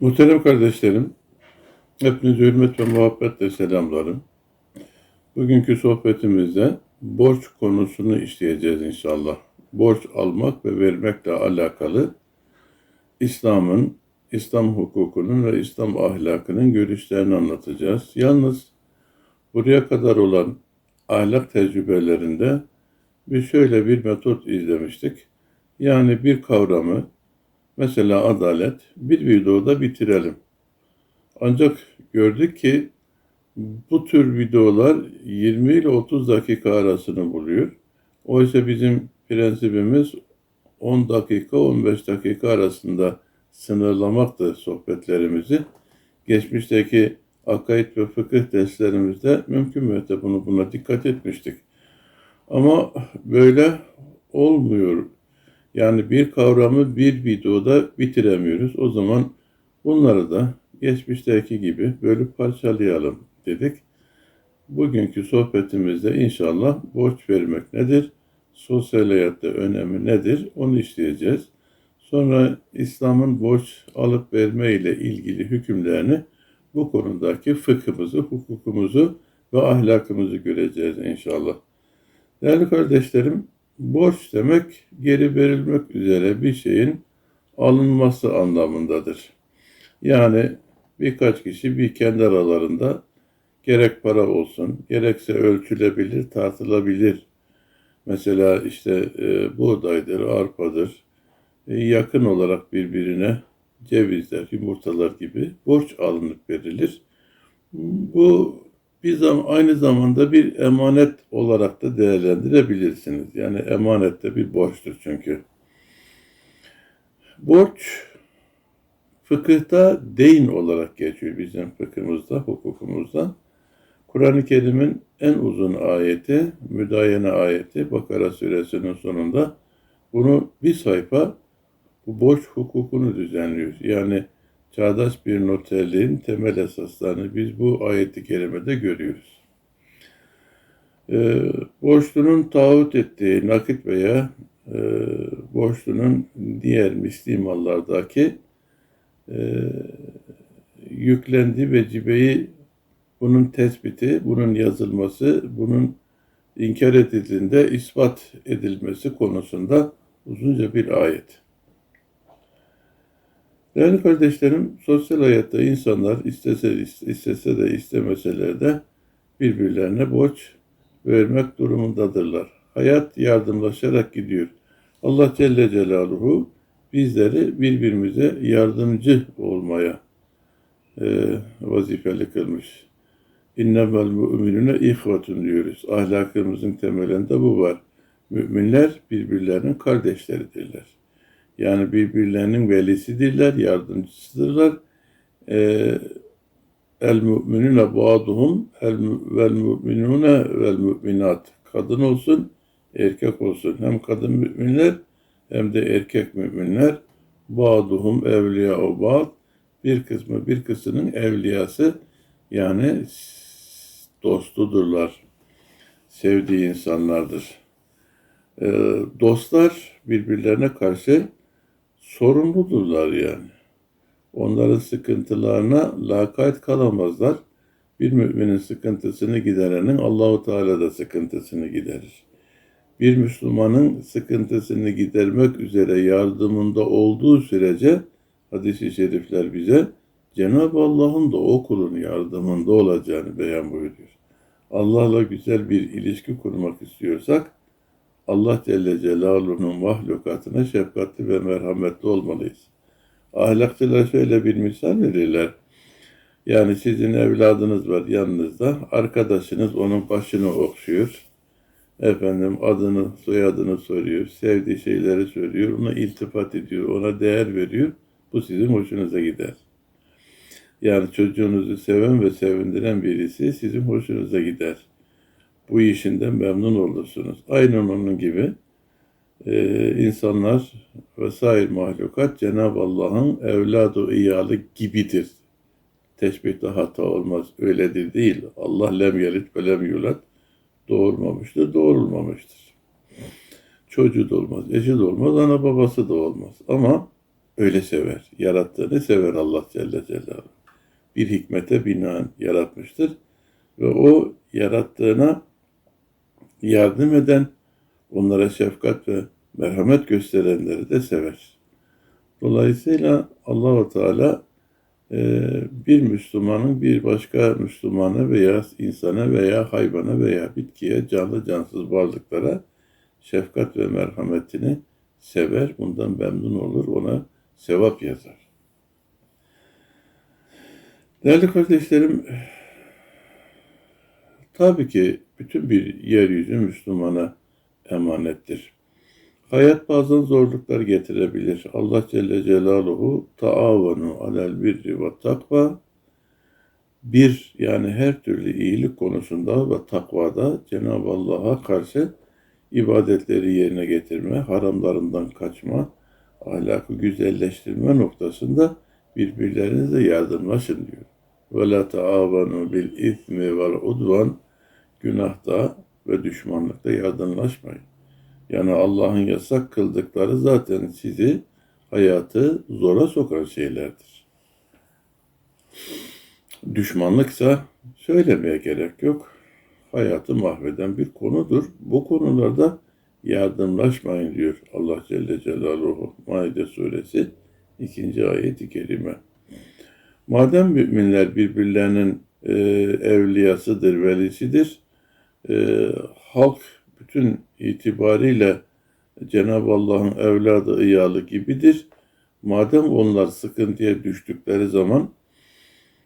Muhterem kardeşlerim, hepinize hürmet ve muhabbetle selamlarım. Bugünkü sohbetimizde borç konusunu işleyeceğiz inşallah. Borç almak ve vermekle alakalı İslam'ın, İslam hukukunun ve İslam ahlakının görüşlerini anlatacağız. Yalnız buraya kadar olan ahlak tecrübelerinde bir şöyle bir metot izlemiştik. Yani bir kavramı Mesela adalet bir videoda bitirelim. Ancak gördük ki bu tür videolar 20 ile 30 dakika arasını buluyor. Oysa bizim prensibimiz 10 dakika 15 dakika arasında sınırlamaktı sohbetlerimizi. Geçmişteki akaid ve fıkıh derslerimizde mümkün müddetçe bunu buna dikkat etmiştik. Ama böyle olmuyor. Yani bir kavramı bir videoda bitiremiyoruz. O zaman bunları da geçmişteki gibi bölüp parçalayalım dedik. Bugünkü sohbetimizde inşallah borç vermek nedir? Sosyal hayatta önemi nedir? Onu işleyeceğiz. Sonra İslam'ın borç alıp verme ile ilgili hükümlerini bu konudaki fıkhımızı, hukukumuzu ve ahlakımızı göreceğiz inşallah. Değerli kardeşlerim, Borç demek geri verilmek üzere bir şeyin alınması anlamındadır. Yani birkaç kişi bir kendi aralarında gerek para olsun, gerekse ölçülebilir, tartılabilir. Mesela işte e, buğdaydır, arpadır, e, yakın olarak birbirine cevizler, yumurtalar gibi borç alınıp verilir. Bu bir zam aynı zamanda bir emanet olarak da değerlendirebilirsiniz. Yani emanet de bir borçtur çünkü. Borç fıkıhta deyin olarak geçiyor bizim fıkhımızda, hukukumuzda. Kur'an-ı Kerim'in en uzun ayeti, müdayene ayeti Bakara suresinin sonunda bunu bir sayfa bu borç hukukunu düzenliyor. Yani çağdaş bir noterliğin temel esaslarını biz bu ayeti kerimede görüyoruz. E, borçlunun taahhüt ettiği nakit veya e, borçlunun diğer misli mallardaki e, yüklendiği vecibeyi bunun tespiti, bunun yazılması, bunun inkar edildiğinde ispat edilmesi konusunda uzunca bir ayet. Değerli kardeşlerim, sosyal hayatta insanlar istese, istese de istemeseler de birbirlerine borç vermek durumundadırlar. Hayat yardımlaşarak gidiyor. Allah Celle Celaluhu bizleri birbirimize yardımcı olmaya e, vazifeli kılmış. İnnemel müminüne ihvatun diyoruz. Ahlakımızın temelinde bu var. Müminler birbirlerinin kardeşleridirler. Yani birbirlerinin velisidirler, yardımcısıdırlar. Ee, el müminune ba'duhum el vel müminune vel müminat. Kadın olsun, erkek olsun. Hem kadın müminler hem de erkek müminler. Ba'duhum evliya o. Bir kısmı bir kısmının evliyası yani dostudurlar. Sevdiği insanlardır. Ee, dostlar birbirlerine karşı sorumludurlar yani. Onların sıkıntılarına lakayt kalamazlar. Bir müminin sıkıntısını giderenin Allahu Teala da sıkıntısını giderir. Bir Müslümanın sıkıntısını gidermek üzere yardımında olduğu sürece hadis-i şerifler bize Cenab-ı Allah'ın da o kulun yardımında olacağını beyan buyuruyor. Allah'la güzel bir ilişki kurmak istiyorsak Allah Celle Celaluhu'nun mahlukatına şefkatli ve merhametli olmalıyız. Ahlakçılar şöyle bir misal verirler. Yani sizin evladınız var yanınızda, arkadaşınız onun başını okşuyor. Efendim adını, soyadını soruyor, sevdiği şeyleri söylüyor, ona iltifat ediyor, ona değer veriyor. Bu sizin hoşunuza gider. Yani çocuğunuzu seven ve sevindiren birisi sizin hoşunuza gider bu işinden memnun olursunuz. Aynen onun gibi e, insanlar vesaire mahlukat Cenab-ı Allah'ın evladı iyalı gibidir. Teşbihte hata olmaz. Öyledir değil. Allah lem yelit ve lem yulat doğurmamıştır, doğurulmamıştır. Çocuğu da olmaz, eşi de olmaz, ana babası da olmaz. Ama öyle sever. Yarattığını sever Allah Celle Celaluhu. Bir hikmete binaen yaratmıştır. Ve o yarattığına yardım eden, onlara şefkat ve merhamet gösterenleri de sever. Dolayısıyla Allahu Teala e, bir Müslümanın bir başka Müslümana veya insana veya hayvana veya bitkiye, canlı cansız varlıklara şefkat ve merhametini sever, bundan memnun olur, ona sevap yazar. Değerli kardeşlerim, tabii ki bütün bir yeryüzü Müslümana emanettir. Hayat bazen zorluklar getirebilir. Allah Celle Celaluhu taavanu alel birri ve takva bir yani her türlü iyilik konusunda ve takvada Cenab-ı Allah'a karşı ibadetleri yerine getirme, haramlarından kaçma, ahlakı güzelleştirme noktasında birbirlerinize yardımlaşın diyor. Ve la taavanu bil ismi vel udvan günahta ve düşmanlıkta yardımlaşmayın. Yani Allah'ın yasak kıldıkları zaten sizi hayatı zora sokan şeylerdir. Düşmanlıksa söylemeye gerek yok. Hayatı mahveden bir konudur. Bu konularda yardımlaşmayın diyor Allah Celle Celaluhu Maide suresi 2. ayet-i kerime. Madem müminler birbirlerinin e, evliyasıdır, velisidir, e, halk bütün itibariyle Cenab-ı Allah'ın evladı iyalı gibidir. Madem onlar sıkıntıya düştükleri zaman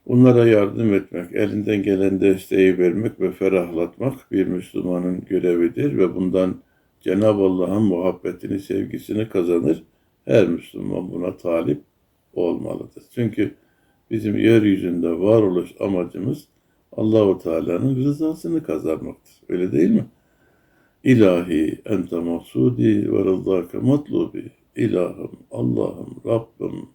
onlara yardım etmek, elinden gelen desteği vermek ve ferahlatmak bir Müslümanın görevidir ve bundan Cenab-ı Allah'ın muhabbetini, sevgisini kazanır. Her Müslüman buna talip olmalıdır. Çünkü bizim yeryüzünde varoluş amacımız Allahu Teala'nın rızasını kazanmaktır. Öyle değil mi? İlahi ente maksudi ve rızâke matlubi. İlahım, Allah'ım, Rabbim.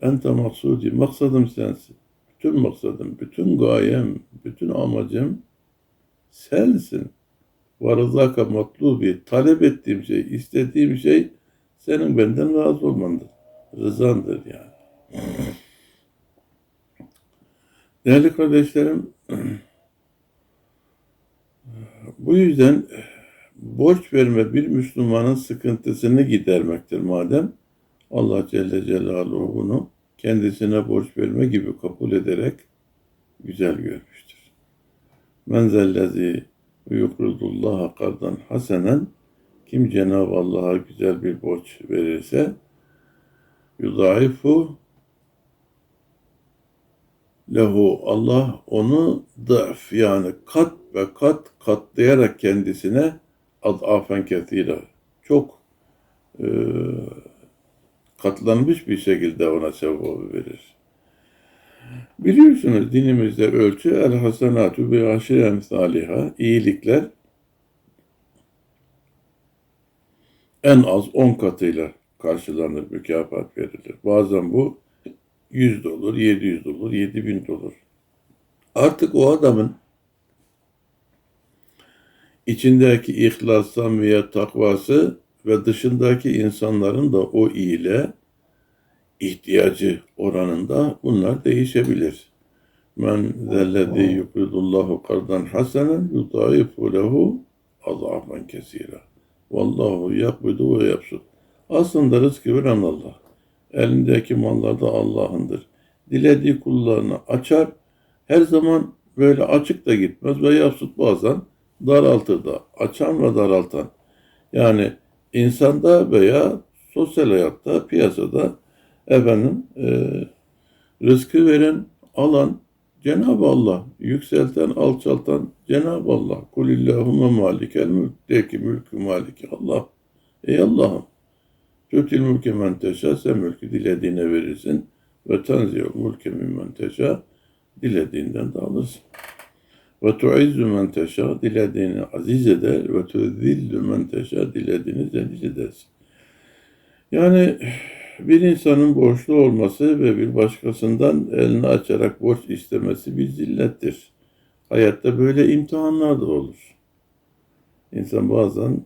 Ente maksudi, maksadım sensin. Bütün maksadım, bütün gayem, bütün amacım sensin. Ve rızâke matlubi. Talep ettiğim şey, istediğim şey senin benden razı olmandır. Rızandır yani. Değerli kardeşlerim, bu yüzden borç verme bir Müslümanın sıkıntısını gidermektir madem Allah Celle Celaluhu bunu kendisine borç verme gibi kabul ederek güzel görmüştür. Men zellezi yukrudullaha kardan hasenen kim Cenab-ı Allah'a güzel bir borç verirse yudaifu lehu Allah onu dıf yani kat ve kat katlayarak kendisine adafen kethira çok e, katlanmış bir şekilde ona sevabı verir. Biliyorsunuz dinimizde ölçü el hasenatu bi aşir emsaliha iyilikler en az 10 katıyla karşılanır, mükafat verilir. Bazen bu 100 dolar, 700 dolar, 7000 dolar. Artık o adamın içindeki ihlas, samimiyet, takvası ve dışındaki insanların da o iyile ihtiyacı oranında bunlar değişebilir. Men zellezî yukridullahu kardan hasenen yudâifu lehu azâfen kesîrâ. Vallahu yakbidu ve yapsud. Aslında rızkı veren Allah. Elindeki mallar da Allah'ındır. Dilediği kullarını açar. Her zaman böyle açık da gitmez ve yapsut bazen daraltır da. Açan ve daraltan. Yani insanda veya sosyal hayatta, piyasada efendim e, rızkı veren, alan Cenab-ı Allah, yükselten, alçaltan Cenab-ı Allah. Kulillahümme malikel mülk, de ki mülkü maliki Allah. Ey Allah'ım, Tü'til mülke men teşâ, sen mülkü dilediğine verirsin. Ve tenziyel mülke mimmen dilediğinden de alırsın. Ve tu'izzu men teşâ, dilediğini aziz eder. Ve tu'zillu men teşâ, dilediğini zelil edersin. Yani bir insanın borçlu olması ve bir başkasından elini açarak borç istemesi bir zillettir. Hayatta böyle imtihanlar da olur. İnsan bazen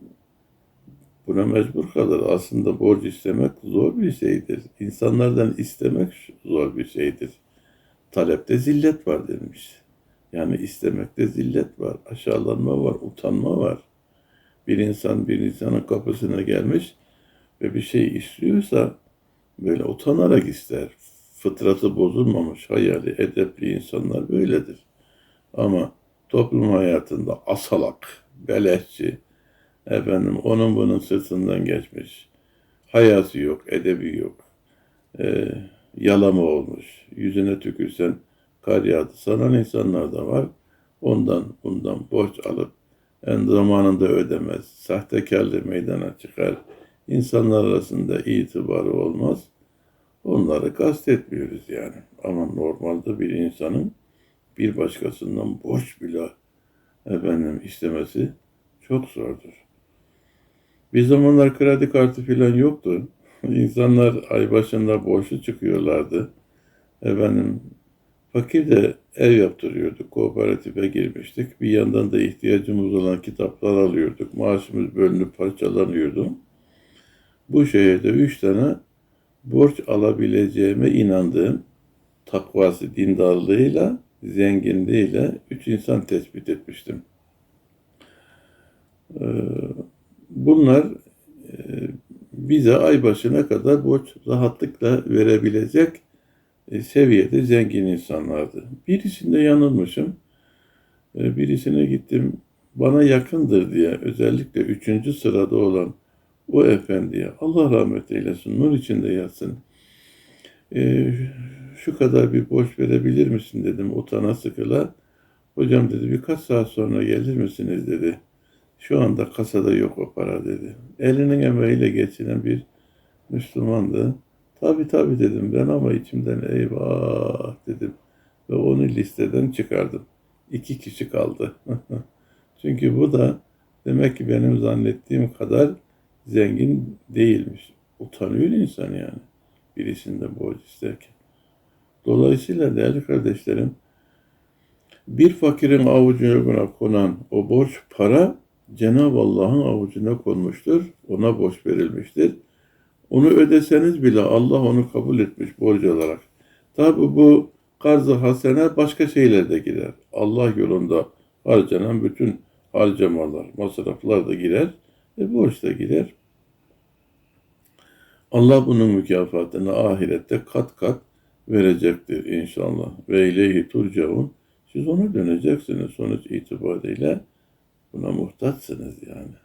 buna mecbur kalır. Aslında borç istemek zor bir şeydir. İnsanlardan istemek zor bir şeydir. Talepte zillet var demiş. Yani istemekte zillet var, aşağılanma var, utanma var. Bir insan bir insanın kapısına gelmiş ve bir şey istiyorsa böyle utanarak ister. Fıtratı bozulmamış, hayali, edepli insanlar böyledir. Ama toplum hayatında asalak, beleşçi, efendim onun bunun sırtından geçmiş, hayası yok, edebi yok, e, yalama olmuş, yüzüne tükürsen kar yağdı sanan insanlar da var. Ondan bundan borç alıp en zamanında ödemez, sahtekarlığı meydana çıkar, insanlar arasında itibarı olmaz. Onları kastetmiyoruz yani. Ama normalde bir insanın bir başkasından borç bile efendim istemesi çok zordur. Bir zamanlar kredi kartı falan yoktu. İnsanlar ay başında borçlu çıkıyorlardı. Efendim fakir de ev yaptırıyorduk. Kooperatife girmiştik. Bir yandan da ihtiyacımız olan kitaplar alıyorduk. Maaşımız bölünüp parçalanıyordu. Bu şehirde üç tane borç alabileceğime inandığım takvası, dindarlığıyla, zenginliğiyle üç insan tespit etmiştim. Ee, bunlar e, bize ay başına kadar borç rahatlıkla verebilecek e, seviyede zengin insanlardı. Birisinde yanılmışım. E, birisine gittim bana yakındır diye özellikle üçüncü sırada olan o efendiye Allah rahmet eylesin, nur içinde yatsın. Şu kadar bir borç verebilir misin dedim utana sıkıla. Hocam dedi birkaç saat sonra gelir misiniz dedi. Şu anda kasada yok o para dedi. Elinin emeğiyle geçinen bir Müslümandı. Tabi tabi dedim ben ama içimden eyvah dedim. Ve onu listeden çıkardım. İki kişi kaldı. Çünkü bu da demek ki benim zannettiğim kadar zengin değilmiş. Utanıyor insan yani birisinden borç isterken. Dolayısıyla değerli kardeşlerim bir fakirin avucuna konan o borç para Cenab-ı Allah'ın avucuna konmuştur. Ona borç verilmiştir. Onu ödeseniz bile Allah onu kabul etmiş borç olarak. Tabi bu karz-ı hasene başka şeyler girer. Allah yolunda harcanan bütün harcamalar, masraflar da girer. E borç da girer. Allah bunun mükafatını ahirette kat kat verecektir inşallah. Ve ileyhi turcaun. Siz ona döneceksiniz sonuç itibariyle. Buna muhtaçsınız yani.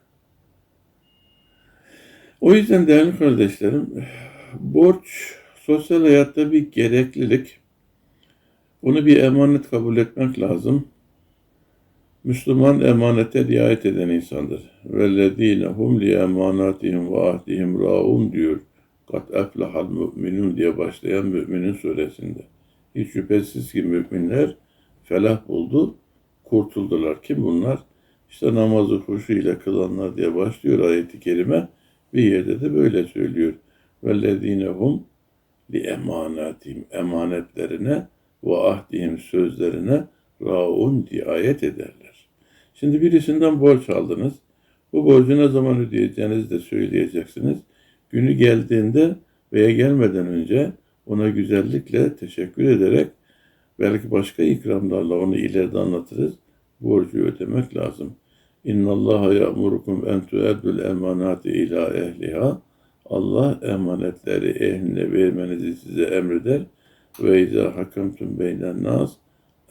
O yüzden değerli kardeşlerim, borç sosyal hayatta bir gereklilik. Bunu bir emanet kabul etmek lazım. Müslüman emanete riayet eden insandır. Vellezine hum li emanatihim ve ahdihim raun diyor. Kat eflahal müminun diye başlayan müminin suresinde. Hiç şüphesiz ki müminler felah buldu, kurtuldular. Kim bunlar? İşte namazı huşu ile kılanlar diye başlıyor ayeti kerime. Bir yerde de böyle söylüyor. Vellezine hum li emanatihim emanetlerine ve ahdihim sözlerine raun diye ayet ederler. Şimdi birisinden borç aldınız. Bu borcu ne zaman ödeyeceğinizi de söyleyeceksiniz. Günü geldiğinde veya gelmeden önce ona güzellikle teşekkür ederek belki başka ikramlarla onu ileride anlatırız. Borcu ödemek lazım. İnna Allah ya'murukum en tu'addul emanati ila ehliha. Allah emanetleri ehline vermenizi size emreder. Ve izâ hakemtum beynen nas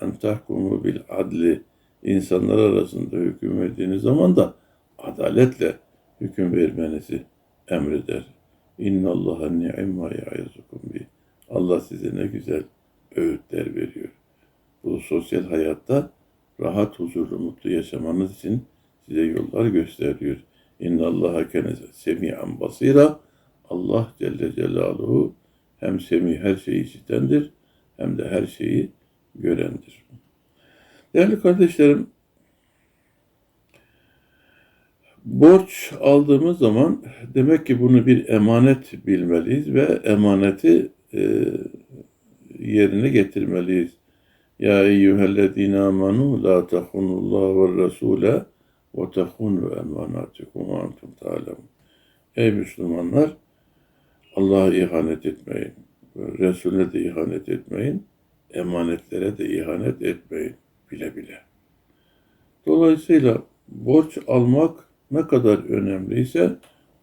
en tahkumu bil adli. İnsanlar arasında hüküm verdiğiniz zaman da adaletle hüküm vermenizi emreder. İnna Allaha ni'ma ya'izukum bi. Allah size ne güzel öğütler veriyor. Bu sosyal hayatta rahat, huzurlu, mutlu yaşamanız için size yollar gösteriyor. İnna Allaha kene semi'an basira. Allah Celle Celaluhu hem semi her şeyi işitendir hem de her şeyi görendir. Değerli kardeşlerim, borç aldığımız zaman demek ki bunu bir emanet bilmeliyiz ve emaneti e, yerine getirmeliyiz. Ya eyyühellezine amanu la tahunullah ve rasule ve tahunu emanatikum ve. Ey Müslümanlar Allah'a ihanet etmeyin. Resulüne de ihanet etmeyin. Emanetlere de ihanet etmeyin. Bile bile. Dolayısıyla borç almak ne kadar önemliyse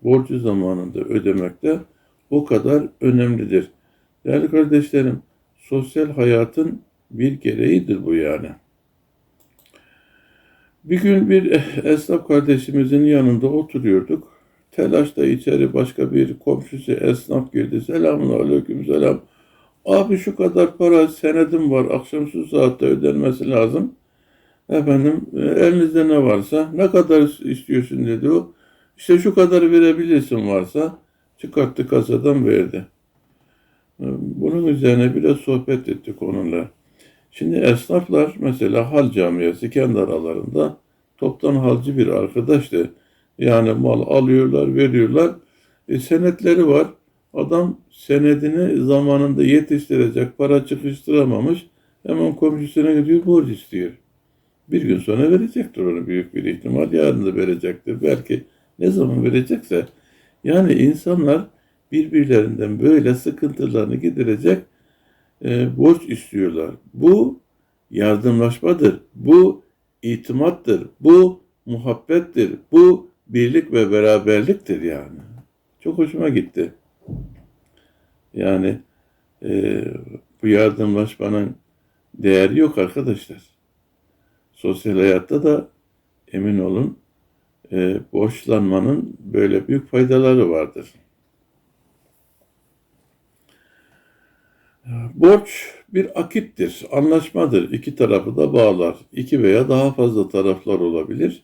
borcu zamanında ödemek de o kadar önemlidir. Değerli kardeşlerim, sosyal hayatın bir gereğidir bu yani. Bir gün bir esnaf kardeşimizin yanında oturuyorduk. Telaşta içeri başka bir komşusu esnaf girdi. Selamun aleyküm selam. Abi şu kadar para senedim var. Akşam şu saatte ödenmesi lazım. Efendim e, elinizde ne varsa ne kadar istiyorsun dedi o. İşte şu kadar verebilirsin varsa çıkarttı kasadan verdi. E, Bunun üzerine biraz sohbet ettik onunla. Şimdi esnaflar mesela hal camiası kendi aralarında toptan halcı bir arkadaştı. Yani mal alıyorlar, veriyorlar. E, senetleri var. Adam senedini zamanında yetiştirecek, para çıkıştıramamış. Hemen komşusuna gidiyor, borç istiyor. Bir gün sonra verecektir onu büyük bir ihtimal. Yarın da verecektir. Belki ne zaman verecekse. Yani insanlar birbirlerinden böyle sıkıntılarını giderecek e, borç istiyorlar. Bu yardımlaşmadır. Bu itimattır. Bu muhabbettir. Bu birlik ve beraberliktir yani. Çok hoşuma gitti. Yani e, bu yardımlaşmanın değeri yok arkadaşlar. Sosyal hayatta da emin olun e, borçlanmanın böyle büyük faydaları vardır. Borç bir akittir, anlaşmadır. İki tarafı da bağlar. İki veya daha fazla taraflar olabilir.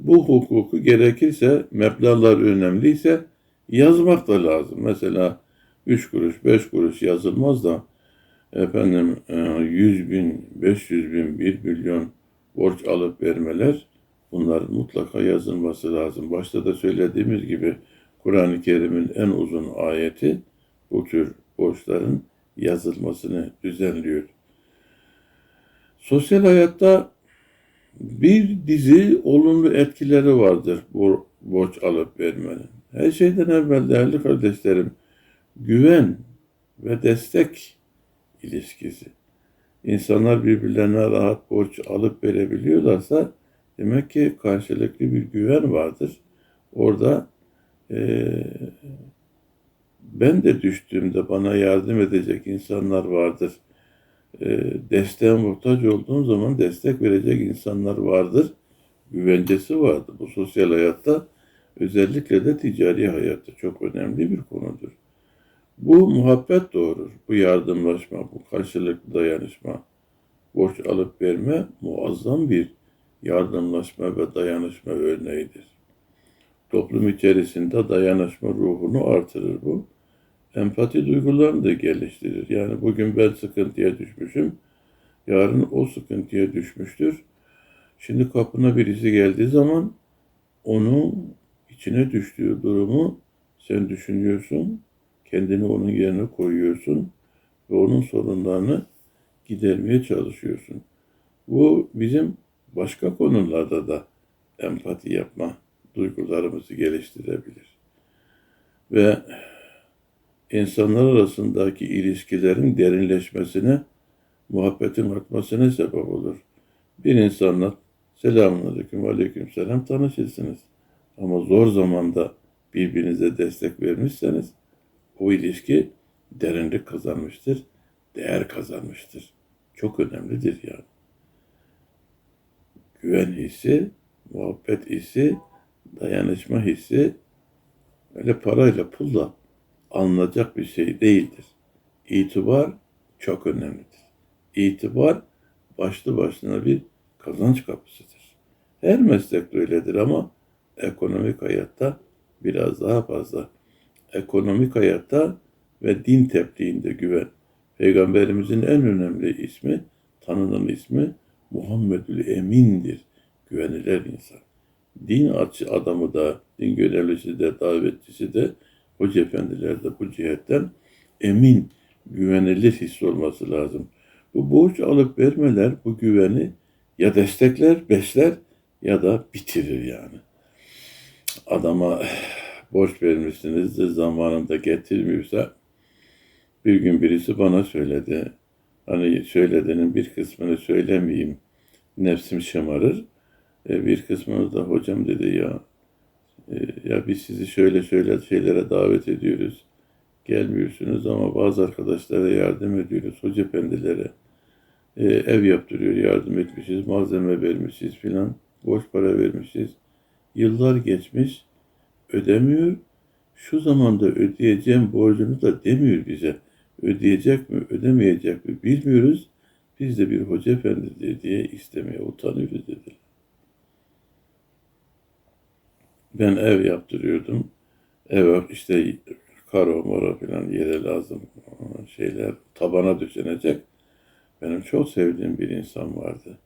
Bu hukuku gerekirse, meblağlar önemliyse yazmak da lazım. Mesela 3 kuruş, 5 kuruş yazılmaz da efendim 100 bin, 500 bin, 1 milyon borç alıp vermeler bunların mutlaka yazılması lazım. Başta da söylediğimiz gibi Kur'an-ı Kerim'in en uzun ayeti bu tür borçların yazılmasını düzenliyor. Sosyal hayatta bir dizi olumlu etkileri vardır bu borç alıp vermenin. Her şeyden evvel değerli kardeşlerim, güven ve destek ilişkisi. İnsanlar birbirlerine rahat borç alıp verebiliyorlarsa demek ki karşılıklı bir güven vardır. Orada eee ben de düştüğümde bana yardım edecek insanlar vardır. E, desteğe muhtaç olduğum zaman destek verecek insanlar vardır. Güvencesi vardır. Bu sosyal hayatta özellikle de ticari hayatta çok önemli bir konudur. Bu muhabbet doğurur. Bu yardımlaşma, bu karşılıklı dayanışma, borç alıp verme muazzam bir yardımlaşma ve dayanışma örneğidir. Toplum içerisinde dayanışma ruhunu artırır bu empati duygularını da geliştirir. Yani bugün ben sıkıntıya düşmüşüm, yarın o sıkıntıya düşmüştür. Şimdi kapına birisi geldiği zaman onun içine düştüğü durumu sen düşünüyorsun, kendini onun yerine koyuyorsun ve onun sorunlarını gidermeye çalışıyorsun. Bu bizim başka konularda da empati yapma duygularımızı geliştirebilir. Ve insanlar arasındaki ilişkilerin derinleşmesine, muhabbetin artmasına sebep olur. Bir insanla selamun aleyküm, aleyküm selam tanışırsınız. Ama zor zamanda birbirinize destek vermişseniz o ilişki derinlik kazanmıştır, değer kazanmıştır. Çok önemlidir yani. Güven hissi, muhabbet hissi, dayanışma hissi öyle parayla pulla alınacak bir şey değildir. İtibar çok önemlidir. İtibar başlı başına bir kazanç kapısıdır. Her meslek öyledir ama ekonomik hayatta biraz daha fazla. Ekonomik hayatta ve din tebliğinde güven. Peygamberimizin en önemli ismi, tanınan ismi Muhammedül Emin'dir. Güvenilir insan. Din adamı da, din görevlisi de, davetçisi de hoca efendiler de bu cihetten emin, güvenilir his olması lazım. Bu borç alıp vermeler bu güveni ya destekler, besler ya da bitirir yani. Adama borç vermişsinizdir zamanında getirmiyorsa bir gün birisi bana söyledi. Hani söylediğinin bir kısmını söylemeyeyim. Nefsim şımarır. E, bir kısmını da hocam dedi ya ya biz sizi şöyle şöyle şeylere davet ediyoruz. Gelmiyorsunuz ama bazı arkadaşlara yardım ediyoruz. Hoca efendilere e, ev yaptırıyor, yardım etmişiz, malzeme vermişiz filan. Boş para vermişiz. Yıllar geçmiş, ödemiyor. Şu zamanda ödeyeceğim borcunu da demiyor bize. Ödeyecek mi, ödemeyecek mi bilmiyoruz. Biz de bir hoca efendidir diye istemeye utanıyoruz dediler. Ben ev yaptırıyordum. Ev işte karo maro falan yere lazım şeyler tabana düzenecek. Benim çok sevdiğim bir insan vardı.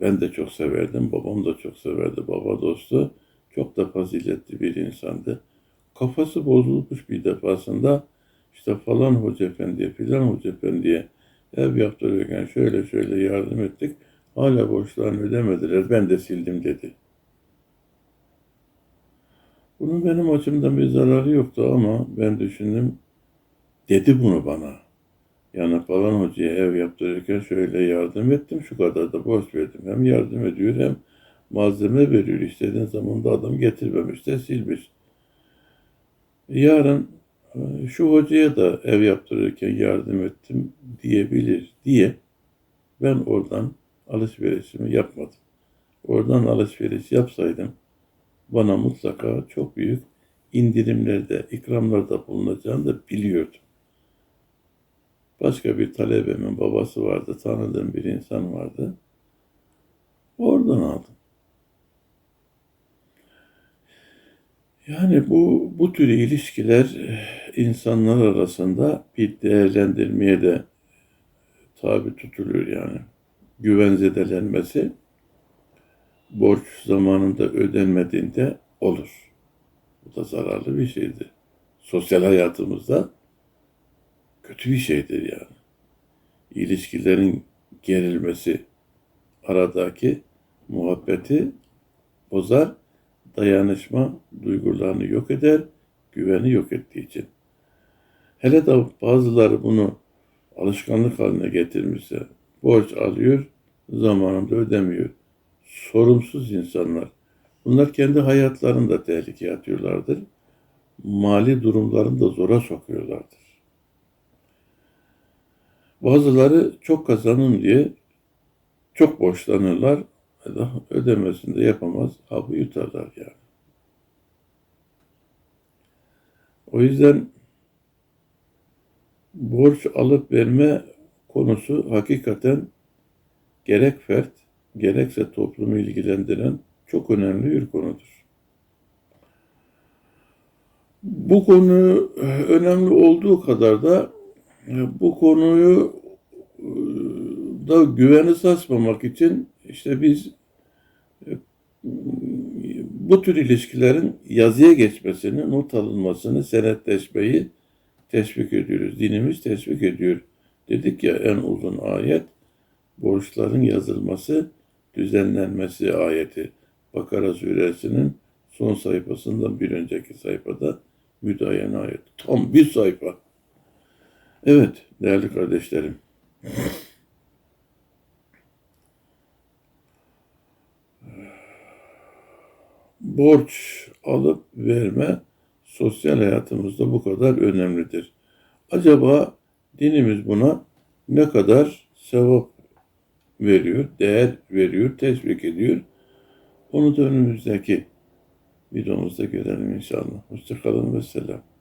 Ben de çok severdim. Babam da çok severdi. Baba dostu. Çok da faziletli bir insandı. Kafası bozulmuş bir defasında işte falan hoca efendiye filan hoca efendiye ev yaptırırken şöyle şöyle yardım ettik. Hala borçlarını ödemediler. Ben de sildim dedi. Bunun benim açımdan bir zararı yoktu ama ben düşündüm. Dedi bunu bana. Yani falan hocaya ev yaptırırken şöyle yardım ettim. Şu kadar da borç verdim. Hem yardım ediyor hem malzeme veriyor. İstediğin zaman da adam getirmemiş de silmiş. Yarın e, şu hocaya da ev yaptırırken yardım ettim diyebilir diye ben oradan alışverişimi yapmadım. Oradan alışveriş yapsaydım bana mutlaka çok büyük indirimlerde, ikramlarda bulunacağını da biliyordum. Başka bir talebemin babası vardı, tanıdığım bir insan vardı. Oradan aldım. Yani bu bu tür ilişkiler eh, insanlar arasında bir değerlendirmeye de tabi tutuluyor yani. Güven zedelenmesi borç zamanında ödenmediğinde olur. Bu da zararlı bir şeydir. Sosyal hayatımızda kötü bir şeydir yani. İlişkilerin gerilmesi aradaki muhabbeti bozar, dayanışma duygularını yok eder, güveni yok ettiği için. Hele de bazıları bunu alışkanlık haline getirmişse borç alıyor, zamanında ödemiyor. Sorumsuz insanlar. Bunlar kendi hayatlarını da tehlikeye atıyorlardır. Mali durumlarını da zora sokuyorlardır. Bazıları çok kazanın diye çok borçlanırlar. Ödemesini de yapamaz. Hapı yutarlar yani. O yüzden borç alıp verme konusu hakikaten gerek fert gerekse toplumu ilgilendiren çok önemli bir konudur. Bu konu önemli olduğu kadar da bu konuyu e, da güveni sarsmamak için işte biz e, bu tür ilişkilerin yazıya geçmesini, not alınmasını, senetleşmeyi teşvik ediyoruz. Dinimiz teşvik ediyor. Dedik ya en uzun ayet borçların yazılması, düzenlenmesi ayeti. Bakara suresinin son sayfasından bir önceki sayfada müdayene ayet. Tam bir sayfa. Evet değerli kardeşlerim. Borç alıp verme sosyal hayatımızda bu kadar önemlidir. Acaba dinimiz buna ne kadar sevap veriyor, değer veriyor, teşvik ediyor. Onu da önümüzdeki videomuzda görelim inşallah. Hoşçakalın ve selam.